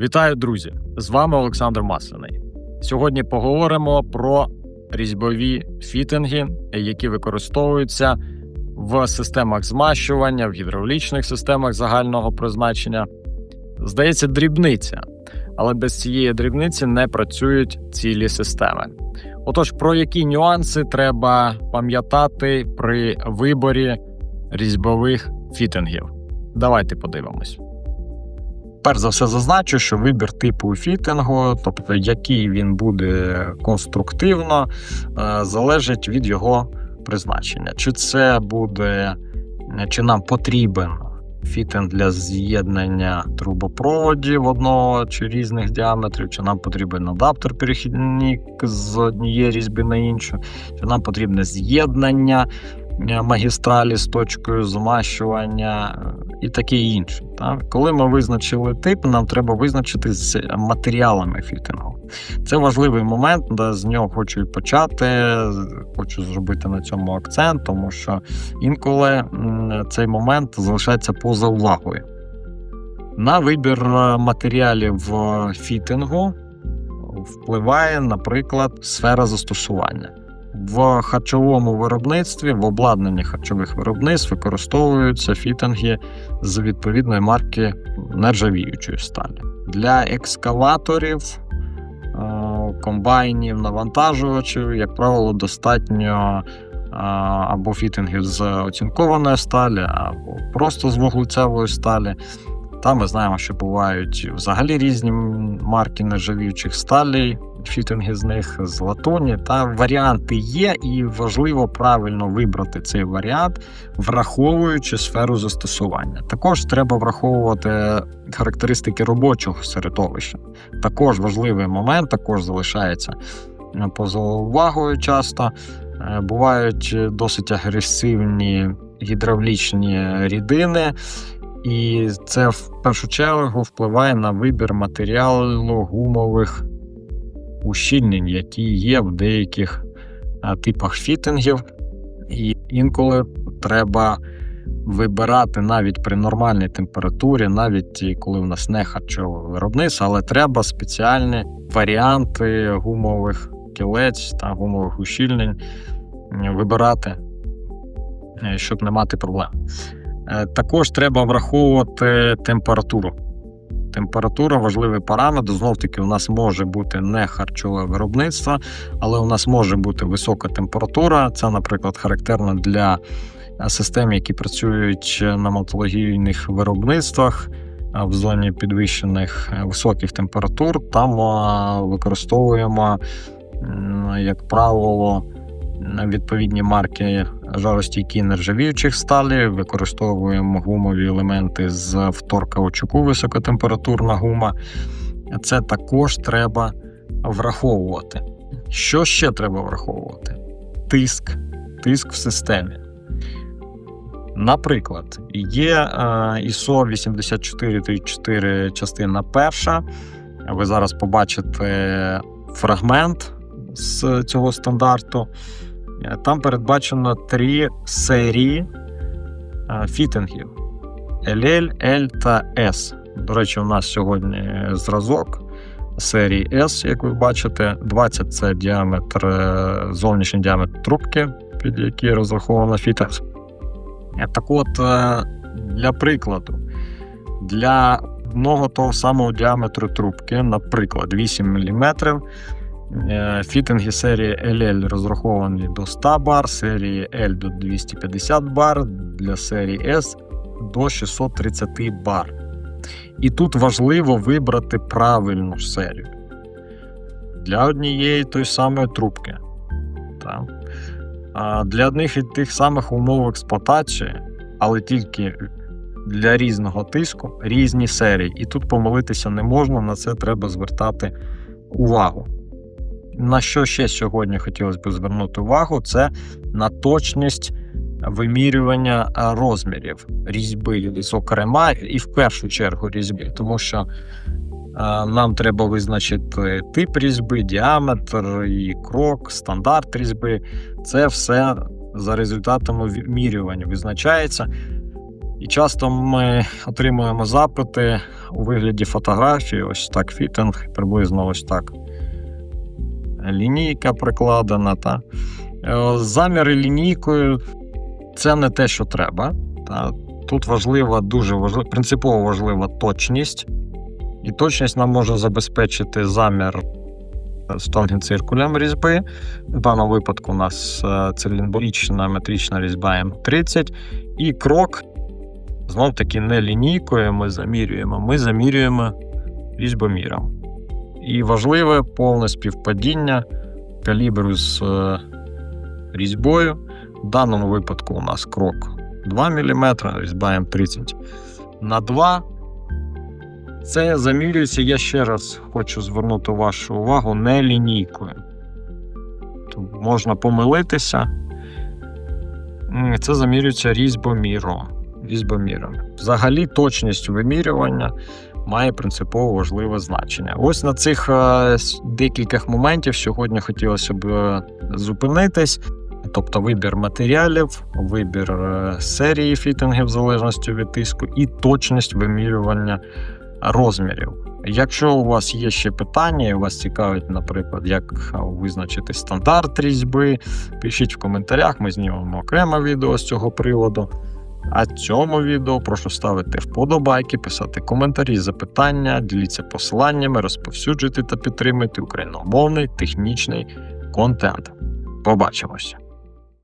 Вітаю, друзі! З вами Олександр Масляний. Сьогодні поговоримо про різьбові фітинги, які використовуються в системах змащування, в гідравлічних системах загального призначення. Здається, дрібниця, але без цієї дрібниці не працюють цілі системи. Отож, про які нюанси треба пам'ятати при виборі різьбових фітингів? Давайте подивимось. Перш за все зазначу, що вибір типу фітингу, тобто який він буде конструктивно, е, залежить від його призначення. Чи це буде, чи нам потрібен фітинг для з'єднання трубопроводів одного чи різних діаметрів, чи нам потрібен адаптер перехідник з однієї різьби на іншу, чи нам потрібне з'єднання е, магістралі з точкою змащування е, і таке інше. Так? Коли ми визначили тип, нам треба визначити з матеріалами фітингу. Це важливий момент, де з нього хочу і почати. Хочу зробити на цьому акцент, тому що інколи цей момент залишається поза увагою. На вибір е, матеріалів е, фітингу впливає, наприклад, сфера застосування. В харчовому виробництві, в обладнанні харчових виробництв використовуються фітинги з відповідної марки нержавіючої сталі. Для екскаваторів, е, комбайнів, навантажувачів, як правило, достатньо е, або фітингів з оцінкованої сталі, або просто з вуглецевої сталі. Та ми знаємо, що бувають взагалі різні марки нержавіючих сталей, фітинги з них з латуні. Та варіанти є, і важливо правильно вибрати цей варіант, враховуючи сферу застосування. Також треба враховувати характеристики робочого середовища. Також важливий момент, також залишається поза увагою часто. Е, Бувають досить агресивні гідравлічні рідини. І це в першу чергу впливає на вибір матеріалу гумових ущільнень, які є в деяких типах фітингів. І інколи треба вибирати навіть при нормальній температурі, навіть коли в нас не харчове виробництво, але треба спеціальні варіанти гумових кілець та гумових ущільнень вибирати, е, щоб не мати проблем. Е, Також треба враховувати температуру. Температура важливий параметр. Знов таки, у нас може бути не харчове виробництво, але у нас може бути висока температура. Це, наприклад, характерно для е, систем, які працюють на мотологійних виробництвах е, в зоні підвищених е, високих температур. Там використовуємо, як правило, відповідні марки жаростійкі нержавіючих сталі, використовуємо гумові елементи з вторкаучуку, високотемпературна гума. Це також треба враховувати. Що ще треба враховувати? Тиск, тиск в системі. Наприклад, є е, ISO 8434 частина перша. Ви зараз побачите фрагмент з цього стандарту. Е, Там передбачено три серії е, фітингів: LL, L та S. До речі, у нас сьогодні зразок серії S, як ви бачите. 20 це діаметр, е, зовнішній діаметр трубки, під який розрахована фітинг. Е, Так от, е, для прикладу, для одного того самого діаметру трубки, наприклад, 8 мм, Е, Фітинги серії LL розраховані до 100 бар, серії L до 250 бар, для серії S до 630 бар. І тут важливо вибрати правильну серію для однієї той самої трубки. Так. А для одних і тих самих умов експлуатації, але тільки для різного тиску різні серії. І тут помилитися не можна, на це треба звертати увагу. На що ще сьогодні хотілося б звернути увагу, це на точність вимірювання розмірів різьби, зокрема, і в першу чергу різьби, тому що нам треба визначити тип різьби, діаметр, і крок, стандарт різьби. Це все за результатами вимірювання визначається. І часто ми отримуємо запити у вигляді фотографії, ось так фітинг, приблизно ось так. Лінійка прикладена. Та. Е, Заміри лінійкою це не те, що треба. Та. Тут важлива, дуже важлива, принципово важлива точність. І точність нам може забезпечити замір стогін-циркулем різьби. В даному випадку у нас е, циліндрична метрична різьба М30. І крок знов таки не лінійкою ми замірюємо, ми замірюємо різьбоміром. І важливе повне співпадіння калібру з е, різьбою. В даному випадку у нас крок 2 мм, різьба М30 на 2 це замірюється, я ще раз хочу звернути вашу увагу, не лінійкою. Можна помилитися. Це замірюється різьбоміром. Взагалі, точність вимірювання має принципово важливе значення. Ось на цих е, декількох моментів сьогодні хотілося б е, зупинитись. Тобто вибір матеріалів, вибір е, серії фітингів в залежності від тиску і точність вимірювання розмірів. Якщо у вас є ще питання, і вас цікавить, наприклад, як визначити стандарт різьби, пишіть в коментарях, ми знімемо окреме відео з цього приводу. А цьому відео прошу ставити вподобайки, писати коментарі, запитання, діліться посиланнями, розповсюджуйте та підтримуйте україномовний технічний контент. Побачимося!